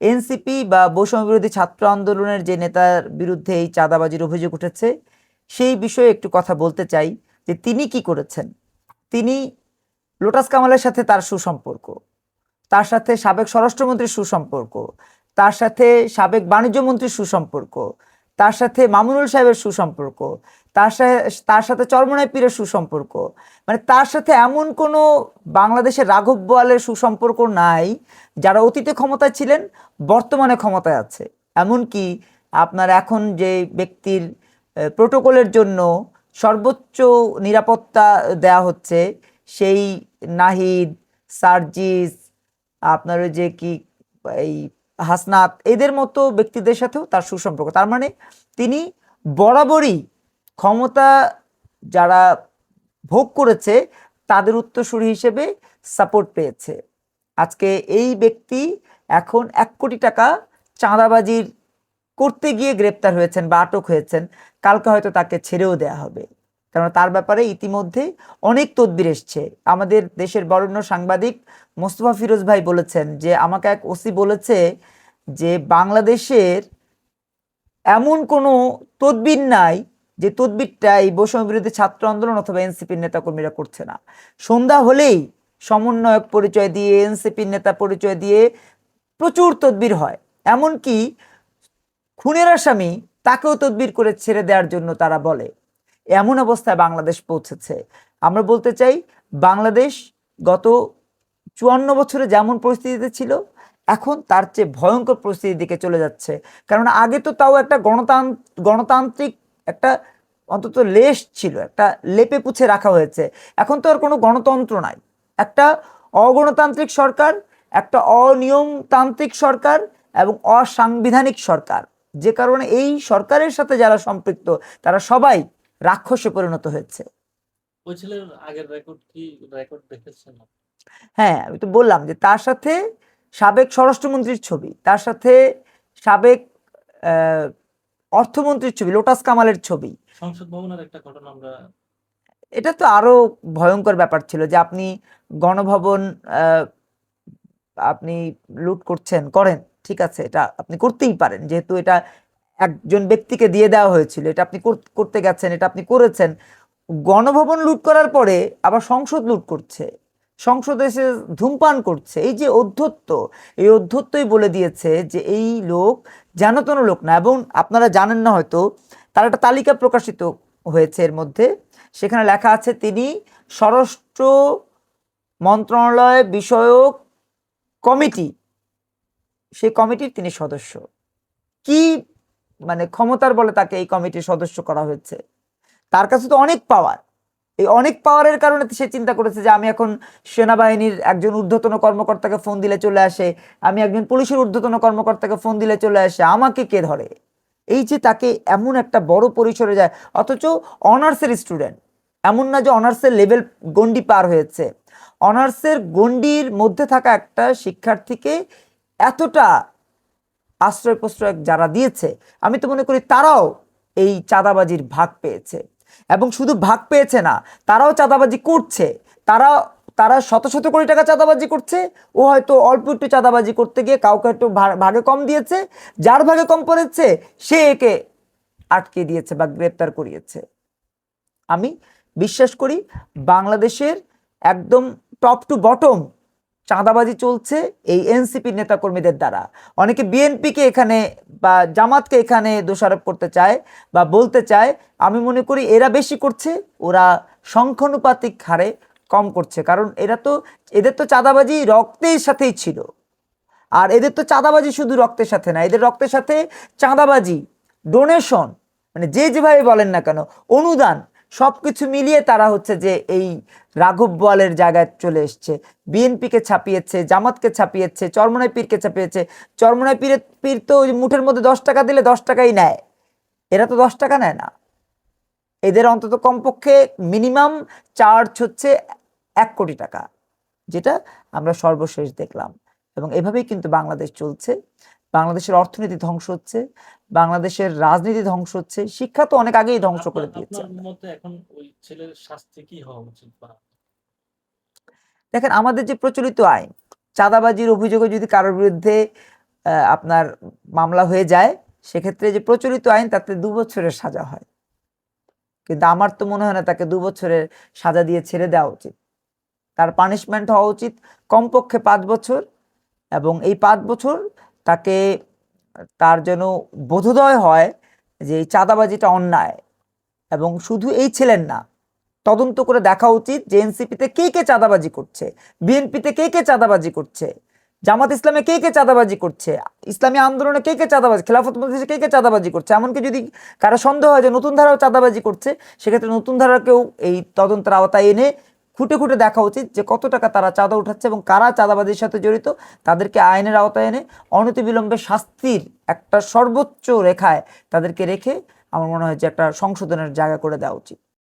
NCP বা বৈষম্য বিরোধী ছাত্র আন্দোলনের যে নেতার বিরুদ্ধে এই চাঁদাবাজির অভিযোগ উঠেছে, সেই বিষয়ে একটু কথা বলতে চাই যে তিনি কি করেছেন। তিনি লোটাস কামালের সাথে তার সুসম্পর্ক, তার সাথে সাবেক স্বরাষ্ট্রমন্ত্রীর সুসম্পর্ক, তার সাথে সাবেক বাণিজ্যমন্ত্রীর সুসম্পর্ক তার সাথে মামুনুল সাহেবের সুসম্পর্ক, তার সাথে তার সাথে চরমনাই পীরের সুসম্পর্ক মানে তার সাথে এমন কোনো বাংলাদেশের রাঘব বোয়ালের সুসম্পর্ক নাই যারা অতীতে ক্ষমতায় ছিলেন, বর্তমানে ক্ষমতায় আছে। এমনকি আপনার এখন যে ব্যক্তির প্রোটোকলের জন্য সর্বোচ্চ নিরাপত্তা দেয়া হচ্ছে সেই নাহিদ, সার্জিস, আপনার যে কি, এই হাসনাত, এদের মতো ব্যক্তিদের সাথেও তার সুসম্পর্ক। তার মানে তিনি বরাবরই ক্ষমতা যারা ভোগ করেছে, তাদের উত্তরসূরি হিসেবে সাপোর্ট পেয়েছে। আজকে এই ব্যক্তি এখন এক কোটি টাকা চাঁদাবাজির করতে গিয়ে গ্রেপ্তার হয়েছেন বা আটক হয়েছেন। কালকে হয়তো তাকে ছেড়েও দেয়া হবে। কারণ তার ব্যাপারে ইতিমধ্যে অনেক তদবির এসছে। আমাদের দেশের বরেণ্য সাংবাদিক মোস্তফা ফিরোজ ভাই বলেছেন যে, আমাকে এক ওসি বলেছে যে, বাংলাদেশের এমন কোনো তদবির নাই যে তদবিরটা এই বৈষম্য বিরোধী ছাত্র আন্দোলন অথবা এনসিপির নেতাকর্মীরা করছে না। সন্ধ্যা হলেই সমন্বয়ক পরিচয় দিয়ে, এনসিপির নেতা পরিচয় দিয়ে প্রচুর তদবির হয়। এমনকি খুনের আসামি তাকেও তদবির করে ছেড়ে দেওয়ার জন্য তারা বলে। এমন অবস্থায় বাংলাদেশ পৌঁছেছে। আমরা বলতে চাই, বাংলাদেশ গত চুয়ান্ন বছরে যেমন পরিস্থিতিতে ছিল, এখন তার চেয়ে ভয়ঙ্কর পরিস্থিতির দিকে চলে যাচ্ছে। কারণ আগে তো তাও একটা গণতান্ত্রিক গণতান্ত্রিক একটা অন্তত লেশ ছিল, একটা লেপে পুছে রাখা হয়েছে। এখন তো আর কোনো গণতন্ত্র নাই। একটা অগণতান্ত্রিক সরকার, একটা অনিয়মতান্ত্রিক সরকার এবং অসাংবিধানিক সরকার। যে কারণে এই সরকারের সাথে যারা সম্পৃক্ত, তারা সবাই রাক্ষসে পরিণত হয়েছে। ওই আগের রেকর্ড কি রেকর্ড দেখেছেন হ্যাঁ আমি তো বললাম যে তার সাথে সাবেক স্বরাষ্ট্রমন্ত্রীর ছবি তার সাথে সাবেক অর্থমন্ত্রীর ছবি লোটাস কামালের ছবি। সংসদ ভবনের একটা ঘটনা আমরা এটা তো আরও ভয়ঙ্কর ব্যাপার ছিল যে আপনি গণভবন আহ, আপনি লুট করছেন করেন ঠিক আছে এটা আপনি করতেই পারেন। যেহেতু এটা একজন ব্যক্তিকে দিয়ে দেওয়া হয়েছিল। এটা আপনি কর- করতে গেছেন, এটা আপনি করেছেন। গণভবন লুট করার পরে আবার সংসদ লুট করছে। সংসদে এসে ধূমপান করছে। এই যে অধ্যত্ব এই অধ্যত্বই বলে দিয়েছে যে এই লোক জানাতন লোক না এবং আপনারা জানেন না হয়তো, তার একটা তালিকা প্রকাশিত হয়েছে এর মধ্যে। সেখানে লেখা আছে, তিনি স্বরাষ্ট্র মন্ত্রণালয় বিষয়ক কমিটি, সেই কমিটির তিনি সদস্য। কি মানে ক্ষমতার বলে তাকে এই কমিটির সদস্য করা হয়েছে। তার কাছে তো অনেক পাওয়ার এই অনেক পাওয়ারের কারণে সে চিন্তা করেছে যে আমি এখন সেনাবাহিনীর একজন ঊর্ধ্বতন কর্মকর্তাকে ফোন দিলে চলে আসে, আমি একজন পুলিশের ঊর্ধ্বতন কর্মকর্তাকে ফোন দিলে চলে আসে, আমাকে কে ধরে? এই যে তাকে এমন একটা বড় পরিসরে যায়, অথচ অনার্সের স্টুডেন্ট এমন না যে অনার্সের লেভেল গন্ডি পার হয়েছে। অনার্সের গন্ডির মধ্যে থাকা একটা শিক্ষার্থীকে এতটা আশ্রয় প্রশ্রয় যারা দিয়েছে, আমি তো মনে করি তারাও এই চাঁদাবাজির ভাগ পেয়েছে। এবং শুধু ভাগ পেয়েছে না, তারাও চাঁদাবাজি করছে। তারা তারা শত শত কোটি টাকা চাঁদাবাজি করছে, ও হয়তো অল্প একটু চাঁদাবাজি করতে গিয়ে কাউকে একটু ভাগে কম দিয়েছে, যার ভাগে কম পড়েছে সে একে আটকে দিয়েছে বা গ্রেপ্তার করিয়েছে। আমি বিশ্বাস করি বাংলাদেশের একদম টপ টু বটম চাঁদাবাজি চলছে এই এনসিপি নেতাকর্মীদের দ্বারা। অনেকে বিএনপিকে এখানে বা জামাতকে এখানে দোষারোপ করতে চায় বা বলতে চায়। আমি মনে করি এরা বেশি করছে, ওরা সংখ্যানুপাতিক হারে কম করছে। কারণ এরা তো, এদের তো চাঁদাবাজি রক্তের সাথেই ছিল। আর এদের তো চাঁদাবাজি শুধু রক্তের সাথে না, এদের রক্তের সাথে চাঁদাবাজি ডোনেশন মানে যে যেভাবে বলেন না কেন, অনুদান সব কিছু মিলিয়ে তারা হচ্ছে যে এই রাঘব বোয়ালের জায়গায় চলে এসছে। বিএনপিকে ছাপিয়েছে, জামাতকে ছাপিয়েছে, চরমনাই পীরকে ছাপিয়েছে। চরমনাই পীরের পীর তো ওই মুঠের মধ্যে দশ টাকা দিলে দশ টাকাই নেয়। এরা তো দশ টাকা নেয় না। এদের অন্তত কমপক্ষে মিনিমাম চার্জ হচ্ছে এক কোটি টাকা, যেটা আমরা সর্বশেষ দেখলাম। এবং এভাবেই কিন্তু বাংলাদেশ চলছে। বাংলাদেশের অর্থনীতি ধ্বংস হচ্ছে বাংলাদেশের রাজনীতি ধ্বংস হচ্ছে শিক্ষা তো অনেক আগেই ধ্বংস করে দিয়েছে। এখন ওই ছেলের শাস্তি কি হওয়া উচিত দেখেন আমাদের যে প্রচলিত আইন চাঁদাবাজির অভিযোগে যদি কারোর বিরুদ্ধে আপনার মামলা হয়ে যায় সেক্ষেত্রে যে প্রচলিত আইন তাতে দু বছরের সাজা হয়। কিন্তু আমার তো মনে হয় না তাকে দু বছরের সাজা দিয়ে ছেড়ে দেওয়া উচিত। তার পানিশমেন্ট হওয়া উচিত কমপক্ষে পাঁচ বছর এবং এই পাঁচ বছর তাকে, তার যেন বোধোদয় হয় যে এই চাঁদাবাজিটা অন্যায়। এবং শুধু এই ছিলেন না, তদন্ত করে দেখা উচিত যে এনসিপিতে কে কে চাঁদাবাজি করছে, বিএনপিতে কে কে চাঁদাবাজি করছে, জামাত ইসলামে কে কে চাঁদাবাজি করছে, ইসলামী আন্দোলনে কে কে চাঁদাবাজি, খেলাফত মজলিসে কে কে চাঁদাবাজি করছে। এমনকি যদি কারও সন্দেহ হয় যে নতুন ধারাও চাঁদাবাজি করছে, সেক্ষেত্রে নতুন ধারাকেও এই তদন্তের আওতায় এনে খুঁটে খুঁটে দেখা উচিত যে কত টাকা তারা চাঁদা উঠাচ্ছে এবং কারা চাঁদাবাজির সাথে জড়িত, তাদেরকে আইনের আওতায় এনে অনতিবিলম্বে শাস্তির একটা সর্বোচ্চ রেখায় তাদেরকে রেখে আমার মনে হয় যে একটা সংশোধনের জায়গা করে দেওয়া উচিত।